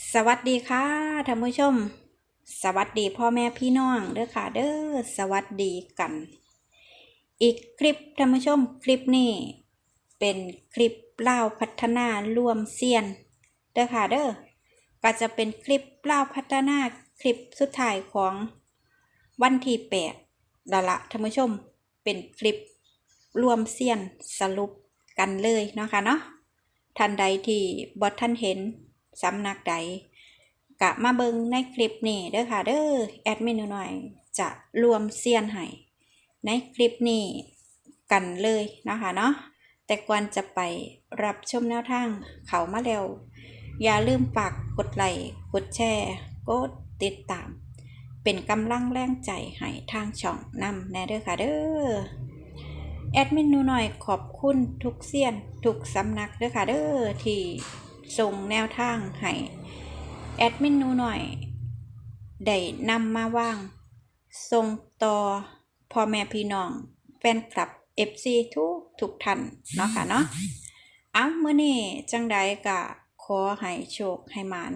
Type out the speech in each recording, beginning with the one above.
สวัสดีค่ะท่านผู้ชม สวัสดีพ่อแม่พี่น้องเด้อค่ะเด้อสวัสดีกัน อีกคลิปท่านผู้ชมคลิปนี้เป็นคลิปเล่าพัฒนารวมเซียนเด้อค่ะเด้อก็จะเป็นคลิปเล่าพัฒนาคลิปสุดท้ายของวันที่แปดละละท่านผู้ชมเป็นคลิปรวมเซียนสรุปกันเลยเนาะค่ะเนาะท่านใดที่บอท่านเห็น สำนักใดกะมาเบิงในคลิปนี้เด้อค่ะเด้อแอดมินหน่อยจะรวมเซียนให้ในคลิปนี้กันเลยนะคะเนาะแต่ก่อนจะไปรับชมแนวทางเขามาแล้ว อย่าลืมฝากกดไลค์กดแชร์กดติดตาม เป็นกำลังแรงใจให้ทางช่องนำแน่เด้อค่ะเด้อแอดมินนูหน่อยขอบคุณทุกเซียนทุกสำนักเด้อค่ะเด้อที่ ส่งแนวทางให้แอดมินนูหน่อยได้นำมาว่างส่งต่อพ่อแม่พี่น้องแฟนคลับ FC ทุกทุกท่านเนาะค่ะเนาะเอาเมื่อนี้จังใดก็ขอให้โชคให้มาน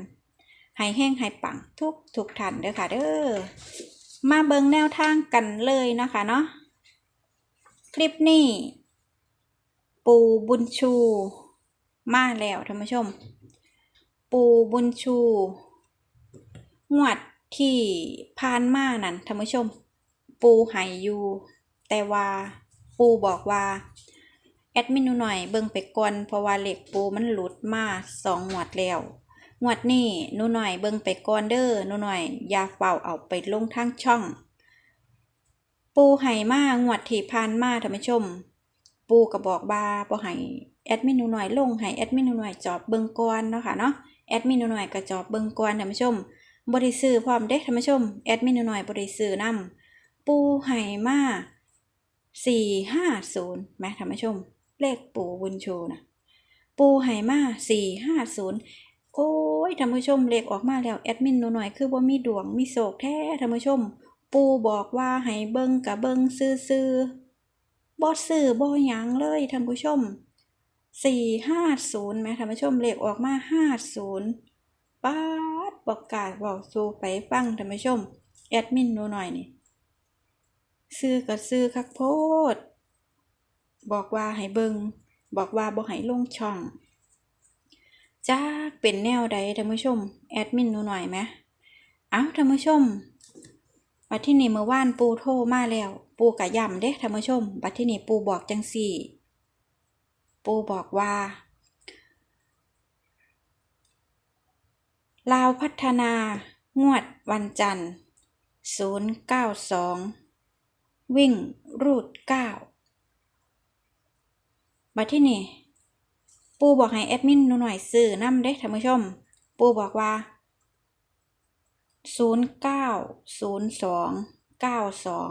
ให้แห้งให้ปังทุกทุกท่านเด้อค่ะเด้อมาเบิงแนวทางกันเลยนะคะเนาะคลิปนี้ ปูบุญชู มาแล้วท่านผู้ชม ปูบุญชู งวดที่ผ่านมานั่นท่านผู้ชม ปูหายอยู่ แต่ว่าปูบอกว่า แอดมินหนูหน่อยเบิ่งไปก่อนเพราะว่าเหล็กปูมันหลุดมาสองงวดแล้วงวดนี้หนูหน่อยเบิ่งไปก่อนเด้อหนูหน่อยอย่าเฝ้าเอาไปลงทางช่อง ปูไห่มางวดที่ผ่านมาท่านผู้ชม ปูก็บอกว่าบ่ให้แอดมินหนูหน่อยลงให้แอดมินหนูหน่อยจอบเบิ่งก่อนเนาะค่ะเนาะ แอดมินหนูหน่อยก็จอบเบิ่งก่อนท่านผู้ชมบ่ได้ซื้อพร้อมเด้ท่านผู้ชมแอดมินหนูหน่อยบ่ได้ซื้อนํปูไห่มา450แมท่านผู้ชม เลขปูบุญชูนะปูไห่มา450โอ้ยท่านผู้ชมเลขออกมาแล้วแอดมินหนูหน่อยคือบ่ามีดวงมีโศกแท้ท่านผู้ชม ปูบอกว่าให้เบิ่งกะเบิ่งซื่อๆบ่ซื้อบ่หยังเลยท่านผู้ชม 450แม่ท่านผู้ชมเลขออกมา50ป๊าดบอกกล้าบอกสู่ไปฟังท่านผู้ชม แอดมินหนูหน่อยนี่ซื้อก็ซื้อคักโพด บอกว่าให้เบิงบอกว่าบ่ให้ลงช่องจ้าเป็นแนวใดท่านผู้ชม แอดมินหนูหน่อยไหมเอ้าท่านผู้ชมบัดที่นี่เมื่อวานปูโทรมาแล้ว ปูกะย่ำเด้ท่านผู้ชม บัดที่นี่ปูบอกจังสี่ ปูบอกว่า ลาวพัฒนางวดวันจันทร์ศูนย์เก้าสองวิ่งรูดเก้าบัดที่นี่ ปูบอกให้แอดมินหนูหน่อยซื้อน้ำเด้ท่านผู้ชม ปูบอกว่าศูนย์เก้าศูนย์สองเก้าสอง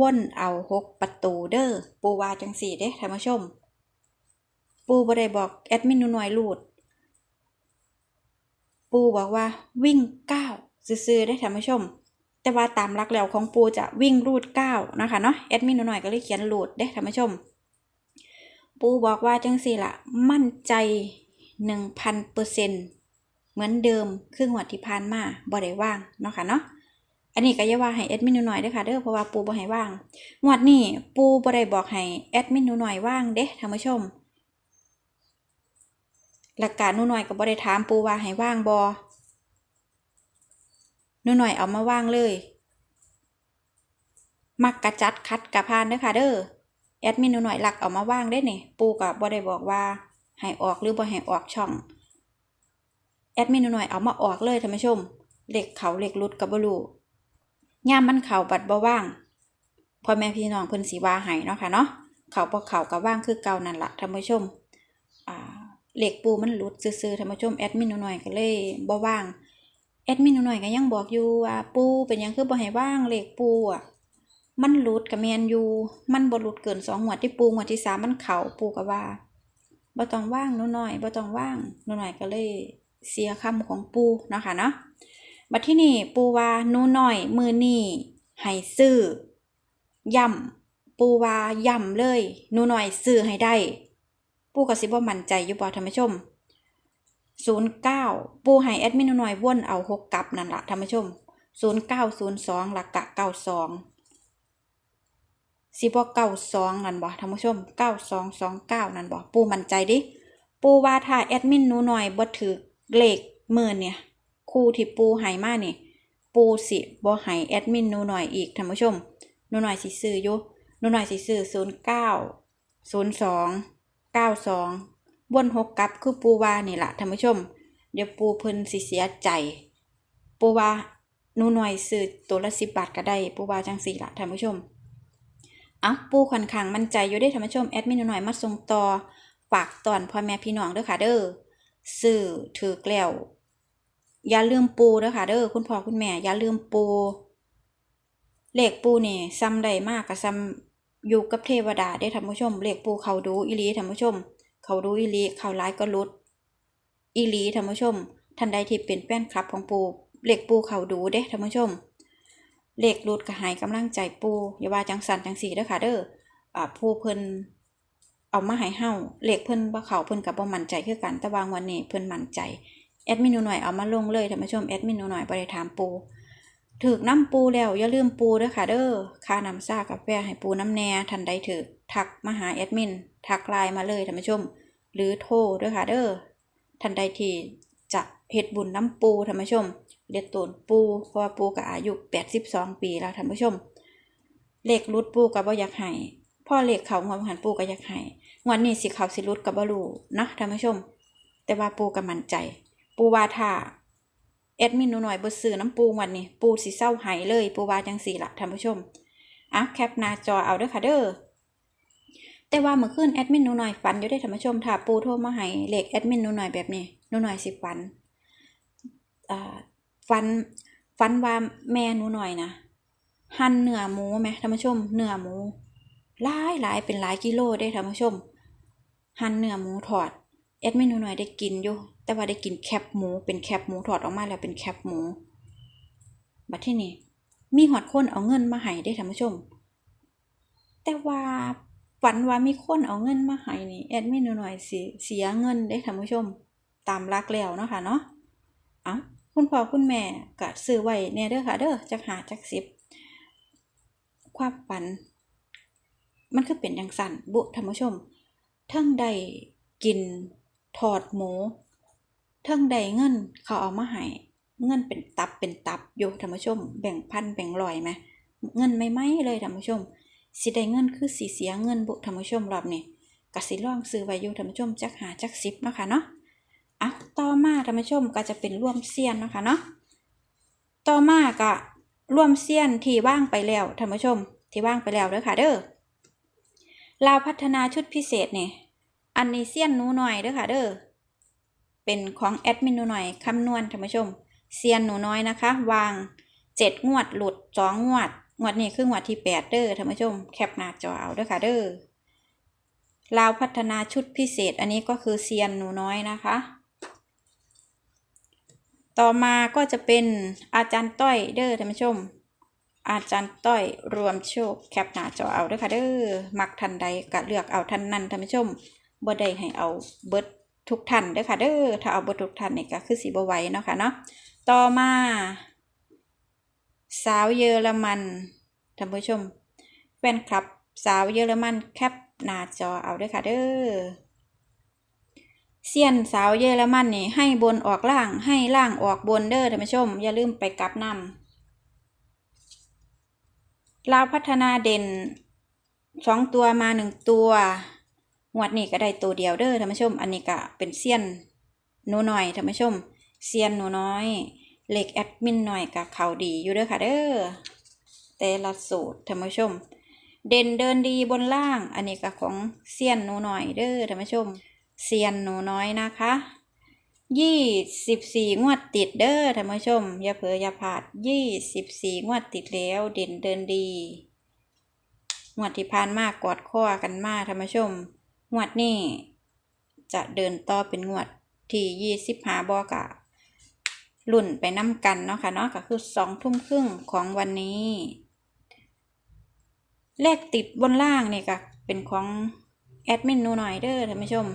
วนเอาหกประตูเด้อปูว่าจังสี่เด้ท่านผู้ชม ปูบ่ได้บอกแอดมินหนูหน่อยรูด ปูบอกว่าวิ่งเก้าซื่อได้ท่านผู้ชม แต่ว่าตามหลักแล้วของปูจะวิ่งรูดเก้านะคะเนาะแอดมินหนูหน่อยก็เลยเขียนรูดได้ท่านผู้ชม ปูบอกว่าจังสี่ละมั่นใจหนึ่งพันเปอร์เซ็นต์เหมือนเดิมครึ่งวัดที่ผ่านมาบ่ได้ว่างเนาะค่ะเนาะอันนี้ก็อย่าว่าให้แอดมินหนูหน่อยด้อค่ะเด้อเพราะว่าปูบ่ให้ว่างงวดนี้ปูบ่ได้บอกให้แอดมินหนูหน่อยว่างเด้ท่านผู้ชม หลักการนูหน่อยก็บ่ได้ถามปูว่าให้ว่างบ่หนูหน่อยเอามาว่างเลย มักกะจัดคัดกะพานเด้อค่ะเด้อแอดมินหนูหน่อยหลักเอามาว่างได้นี่ปูก็บบ่ได้บอกว่าให้ออกหรือบ่ให้ออกช่องแอดมินหน่อยเอามาออกเลยท่านผู้ชมเหล็กเขาเหล็กรุดกับบลูย่ามมันเข่าบัดบ่ว่างพ่อแม่พี่น้องเพิ่นสีว่าให้เนาะค่ะเนาะเขาบ่เขาก็ว่างคือเก่านั่นละท่านผู้ชม เหล็กปูมันหลุดซื่อๆท่านผู้ชมแอดมินหน่อยก็เลยบ่ว่างแอดมินหน่อยก็ยังบอกอยู่ว่าปูเป็นยังคือบ่ให้ว่างเหล็กปูอะมันหลุดกับแมนอยู่มันบ่หลุดเกินสองหัวที่ปูหัวที่สามมันเข่าปูก็ว่าบ่ต้องว่างหนูหน่อยบ่ต้องว่างหนูหน่อยก็เลยเสียคำของปูเนาะค่ะเนาะบัดที่นี่ปูว่าหนูหน่อยมือนี่ให้ซื้อย่ำปูว่าย่ำเลยหนูหน่อยซื้อให้ได้ ปูก็สิบว่ามั่นใจอยู่บ่ท่านผู้ชมศูนย์เก้าปูให้แอดมินหน่อยว่นเอาหกกลับนั่นละท่านผู้ชมศูนย์เก้าศูนย์สองหลักกะเก้าสองสิบ่เก้าสองนั่นบ่ท่านผู้ชมเก้าสองสองเก้านั่นบ่ปูมั่นใจดิ ปูว่าถ้าแอดมินหนูหน่อยบ่ถือเลขหมื่นเนี่ย คู่ที่ปูให้มาเนี่ยปูสิบ่ให้แอดมินหนูหน่อยอีกท่านผู้ชมหนูหน่อยสิซื้ออยู่หนูหน่อยสิซื้อศูนย์ เก้าสองเก้าสองบนหกกับคือปูวานี่แหละท่านผู้ชม เดี๋ยวปูเพิ่นสิเสียใจ ปูวาหนูหน่อยซื้อตัวละสิบบาทก็ได้ ปูวาจังสี่ละท่านผู้ชมอะปูค่อนข้างมั่นใจอยู่ได้ท่านผู้ชมแอดมินหนูหน่อยมาส่งต่อฝากตอนพ่อแม่พี่น้องเด้อค่ะเด้อซื้อถือแล้วอย่าลืมปูเด้อค่ะเด้อคุณพ่อคุณแม่อย่าลืมปู เลขปูนี่ซ้ำใดมากกับซ้ำ อยู่กับเทวดาได้ท่านผู้ชมเลขปูเขาดูอีหลีท่านผู้ชม เขาดูอีหลีเขาร้ายก็ลุดอีหลีท่านผู้ชมท่านใดที่เป็นแป้นคลับของปูเลขปูเขาดูเด้ท่านผู้ชมเลขลุดก็ใหายกำลังใจปูอย่าว่าจังสันจังสีเด้อค่ะเด้ออ่าผู้เพิ่นเอามาให้เฮาเลขเพิ่นบ่เขาเพิ่นกับบ่มั่นใจคือกันแต่วางวันนี้เพิ่นมั่นใจแอดมินหนูหน่อยเอามาลงเลยท่านผู้ชมแอดมินหนูหน่อยได้ถามปู ถึกน้ำปูแล้วอย่าลืมปูเด้อค่ะเด้อค่าน้ำซ่ากาแฟให้ปูน้ำแน่ทันใดถึกทักมาหาแอดมิน ทักไลน์มาเลยท่านผู้ชม หรือโทรเด้อค่ะเด้อทันใดที่จะเฮ็ดบุญน้ำปูท่านผู้ชมเรียกตนปูเพราะว่าปูก็อายุ 82 ปีแล้วท่านผู้ชมเลขรุดปูก็บ่อยากให้พ่อเลขเขางวดหันปูก็อยากให้งวดนี้สิเขาสิรุดก็บ่รูนะท่านผู้ชม แต่ว่าปูก็มั่นใจ ปูว่าถ้า แอดมินหนูหน่อยบ่ซื้อน้ำปูวันนี้ปูสิเศร้าหายเลยปูวาจังสีละท่านผู้ชมอะแคปหน้าจอเอาเด้อค่ะเด้อแต่ว่าเมื่อคืนแอดมินหนูหน่อยฝันอยู่ได้ท่านผู้ชมถ้าปูโทรมาให้เลขแอดมินหนูหน่อยแบบนี้หนูหน่อยสิฝันอ่าฝันฝันว่าแม่หนูหน่อยนะหั่นเนื้อหมูไหมท่านผู้ชมเนื้อหมูหลายหลายเป็นหลายกิโลได้ท่านผู้ชมหั่นเนื้อหมูทอด แอดมินหนูหน่อยได้กินอยู่แต่ว่าได้กินแคบหมู เป็นแคบหมูถอดออกมาแล้วเป็นแคบหมู บัดที่นี่มีหอดคนเอาเงินมาให้ได้ท่านผู้ชม แต่ว่าฝันว่ามีคนเอาเงินมาให้นี่แอดมินหนูหน่อยสิเสียเงินได้ท่านผู้ชม ตามรักแล้วเนาะค่ะเนาะเอ้าคุณพ่อคุณแม่ก็ซื้อไว้เนี่ยเด้อค่ะเด้อจักหาจักสิบความฝัน มันคือเป็นอย่างสั่นบุท่านผู้ชมทั้งใดกิน ทอดหมูเทั้งใดเงินเขาเอามาให้เงินเป็นตับเป็นตับอยู่ท่านผู้ชม แบ่งพันแบ่งร้อยไหมเงินไม่ไหมเลยท่านผู้ชมสิได้เงินคือสีเสียเงินบุท่านผู้ชมรอบนี้กสิลองซื้อไว้อยู่ท่านผู้ชมจักหาจักสิบนะคะเนาะอะต่อมาท่านผู้ชมก็จะเป็นร่วมเซียนนะคะเนาะต่อมาก็ร่วมเซียนที่ว่างไปแล้วท่านผู้ชมที่ว่างไปแล้วเด้อค่ะเด้อลาวพัฒนาชุดพิเศษเนี่ย อันนี้เซียนหนูหน่อยเด้อค่ะเด้อเป็นของแอดมินหนูหน่อยคำนวณท่านผู้ชมเซียนหนูน้อยนะคะ วางเจ็ดงวดหลุดสองงวด งวดนี้คืองวดที่แปดเด้อท่านผู้ชม แคปหน้าจอเอาเด้อค่ะเด้อลาวพัฒนาชุดพิเศษอันนี้ก็คือเซียนหนูน้อยนะคะ ต่อมาก็จะเป็นอาจารย์ต้อยเด้อท่านผู้ชม อาจารย์ต้อยรวมโชคแคปหน้าจอเอาเด้อค่ะเด้อมักทันใดก็เลือกเอาทันนั้นท่านผู้ชม บ่ได้ให้เอาเบิดทุกท่านเด้อค่ะเด้อถ้าเอาเบิดทุกท่านนี่ก็คือสิบ่ไหวเนาะค่ะเนาะต่อมา สาวเยอรมันท่านผู้ชมแฟนคลับ สาวเยอรมันแคปหน้าจอเอาด้อค่ะเด้อเซียนสาวเยอรมันนี่ให้บนออกล่างให้ล่างออกบนเด้อท่านผู้ชม อย่าลืมไปกลับนำลาวพัฒนาเด่นสองตัวมาหนึ่งตัว งวดนี้ก็ได้ตัวเดียวเด้อท่านผู้ชม อันนี้ก็เป็นเซียนหนูหน่อยท่านผู้ชมเซียนหนูน้อยเล็กแอดมินหน่อยกับเขาดีอยู่เด้อค่ะเด้อแต่ละสูตรท่านผู้ชม เด่นเดินดีบนล่าง อันนี้ก็ของเซียนหนูหน่อยเด้อท่านผู้ชมเซียนหนูน้อยนะคะยี่สิบสี่งวดติดเด้อท่านผู้ชม อย่าเผลออย่าพลาดยี่สิบสี่งวดติดแล้ว เด่นเดินดีงวดที่ผ่านมากกอดข้อกันมาท่านผู้ชม งวดนี้จะเดินต่อเป็นงวดที่ยี่สิบห้าบอกะลุ่นไปน้ำกันเนาะค่ะเนาะก็คือสองทุ่มครึ่งของวันนี้ เลขติดบนล่างนี่ก็เป็นของแอดมินนูหน่อยเด้อท่านผู้ชม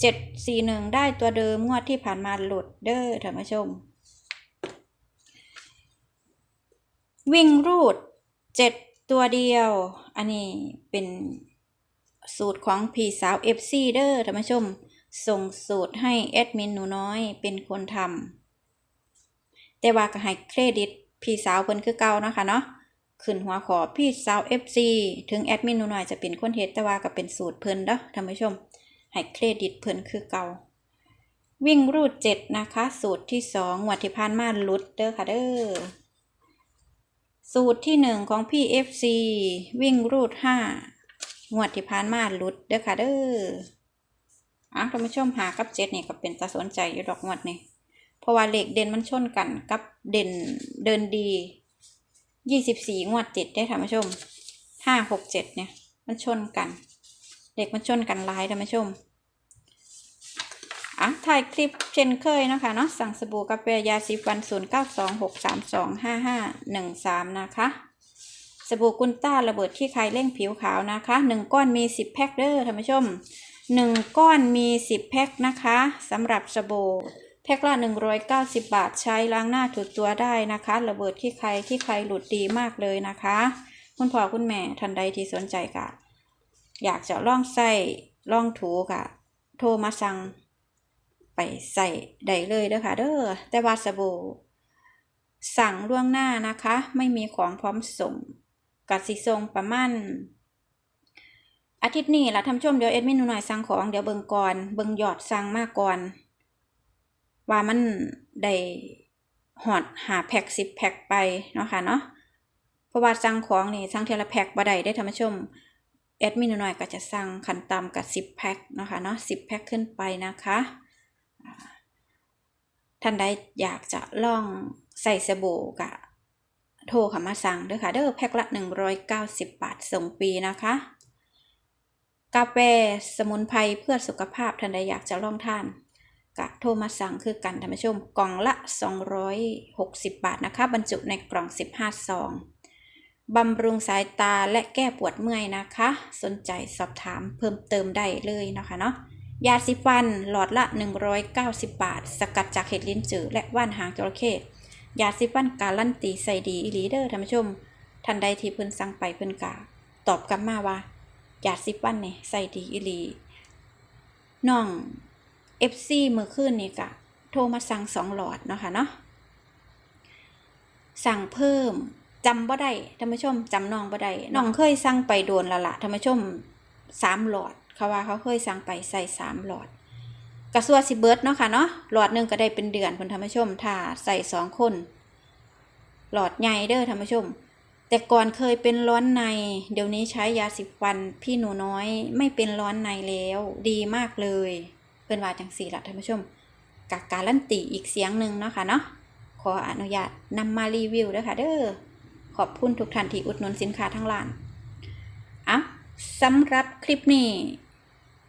เจ็ดสี่หนึ่งได้ตัวเดิมงวดที่ผ่านมาหลุดเด้อท่านผู้ชม วิ่งรูดเจ็ดตัวเดียว อันนี้เป็น สูตรของพี่สาว FC เด้อท่านผู้ชม ส่งสูตรให้แอดมินหนูน้อยเป็นคนทำแต่ว่าก็ให้เครดิตพี่สาวเพิ่นคือเก่านะคะเนาะขึ้นหัวขอพี่สาว FC ถึงแอดมินหนูน้อยจะเป็นคนเฮ็ดแต่ว่าก็เป็นสูตรเพิ่นเด้อท่านผู้ชม ให้เครดิตเพิ่นคือเก่าวิ่งรูดเจ็ดนะคะ สูตรที่สองวดที่ผ่านมาลุดเด้อค่ะเด้อสูตรที่หนึ่งของพี่ FC วิ่งรูดห้า งวดที่ผ่านมาหลุดเด้อค่ะเด้ออะท่านผู้ชมหากับเจ็ดนี่ก็เป็นตาสนใจอยู่ดอกงวดนี่เพราะว่าเลขเด่นมันชนกันกับเด่นเดินดียี่สิบสี่งวดเจ็ดได้ท่านผู้ชมห้าหกเจ็ดเนี่ย มันชนกัน เด็กมันชนกันหลายท่านผู้ชมอะถ่ายคลิปเช่นเคยนะคะเนาะสั่งสบู่กาแฟยาสีฟัน 0 9 2 6 3 2 5 5 1 3 นะคะ บู่กุนต้าระเบิดที่ใครเร่งผิวขาวนะคะ 1 ก้อนมี 10 แพ็คเด้อท่านผู้ชม 1 ก้อนมี 10 แพ็คนะคะสำหรับสบู่แพ็คละ 190 บาทใช้ล้างหน้าถูตัวได้นะคะ ระเบิดที่ใครที่ใครหลุดดีมากเลยนะคะ คุณพ่อคุณแม่ท่านใดที่สนใจกะอยากจะล่องใส่ล่องถูกะโทรมาสั่งไปใส่ได้เลยเด้อค่ะเด้อแต่ว่าสบู่สั่งล่วงหน้านะคะ ไม่มีของพร้อมส่ง กัสิส่งประมาณอาทิตย์นี้ละทำชมเดี๋ยวเอ็ดมินหนูหน่อยสั่งของเดี๋ยวเบิงก่อนเบิ่งยอดสั่งมาก่อนว่ามันได้หอดหาแพ็กสิบแพ็กไปเนาะค่ะเนาะเพราะว่าสั่งของนี่สั่งเทละแพ็กบ่ได้ได้ท่านผู้ชมแอดมินหนูหน่อยก็จะสั่งขันตามกับสิบแพ็คเนาะคะเนาะสิบแพ็คขึ้นไปนะคะท่านใดอยากจะลองใส่สบู่กะ โทรเข้ามาสั่งเด้อค่ะเด้อแพ็คละ 190 บาทส่งฟรีนะคะ กาแฟสมุนไพรเพื่อสุขภาพท่านใดอยากจะลองทานกะโทรมาสั่งคือกันท่านผู้ชมกล่องละ 260 บาทนะคะ บรรจุในกล่อง 15 ซองบำรุงสายตาและแก้ปวดเมื่อยนะคะ สนใจสอบถามเพิ่มเติมได้เลยนะคะเนาะยาสีฟันหลอดละ 190 บาท สกัดจากเห็ดลิ้นจือและว่านหางจระเข้ ยาสีฟันการลั่นตีใส่ดีอีหลีเดอร์ท่านผู้ชม ทันใดที่เพิ่นสั่งไปเพิ่นกาตอบกลับมาว่ายาสีฟันเนี่ใส่ดีอีหลีน้อง FC มือคืนนี่กะโทรมาสั่งสองหลอดเนาะค่ะเนาะสั่งเพิ่มจำบ่ได้ท่านผู้ชมจำน้องบ่ได้น้องเคยสั่งไปโดนละละท่านผู้ชมสามหลอดเขาว่าเขาเคยสั่งไปใส่สามหลอด กระสัวสิเบิร์ดเนาะค่ะเนาะหลอดหนึ่งก็ได้เป็นเดือนคุณท่านผู้ชมถ้าใส่สองคน หลอดใหญ่เด้อท่านผู้ชม แต่ก่อนเคยเป็นร้อนใน เดี๋ยวนี้ใช้ยาสีฟันพี่หนูน้อยไม่เป็นร้อนในแล้ว ดีมากเลยเพื่อนว่าจังสี่ละท่านผู้ชมกากการันตีอีกเสียงหนึ่งเนาะค่ะเนาะขออนุญาตนำมารีวิวด้อค่ะเด้อขอบคุณทุกท่านที่อุดหนุนสินค้าทั้งร้านอะสำหรับคลิปนี้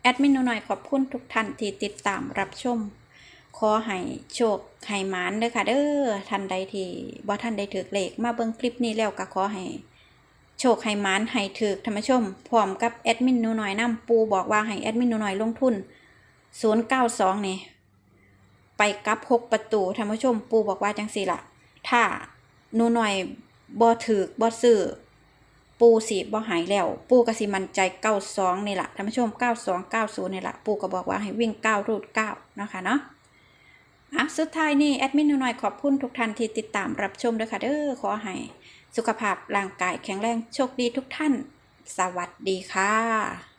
แอดมินหนูหน่อยขอบคุณทุกท่านที่ติดตามรับชม ขอให้โชคให้หมานเด้อค่ะเด้อท่านใดที่บ่ท่านได้ถือเลขมาเบิ่งคลิปนี้แล้วก็ขอให้โชคให้หมานให้ถือท่านผู้ชมพร้อมกับแอดมินหนูหน่อยนํปูบอกว่าให้แอดมินหนูหน่อยลงทุน 092นี่ไปกับหกประตูท่านผู้ชมปูบอกว่าจังสี่ละถ้าหนูหน่อยบ่ถือบ่ซื้อ ปูสีบ่หายแล้ว ปูก็สิมันใจเก้าสองนี่แหละท่านผู้ชมเก้าสองเก้าศูนย์นี่แหละปูก็บอกว่าให้วิ่งเก้ารูดเก้านะคะเนาะอะสุดท้ายนี่แอดมินหนูหน่อยขอบคุณทุกท่านที่ติดตามรับชมด้วยค่ะเด้อขอให้สุขภาพร่างกายแข็งแรงโชคดีทุกท่าน สวัสดีค่ะ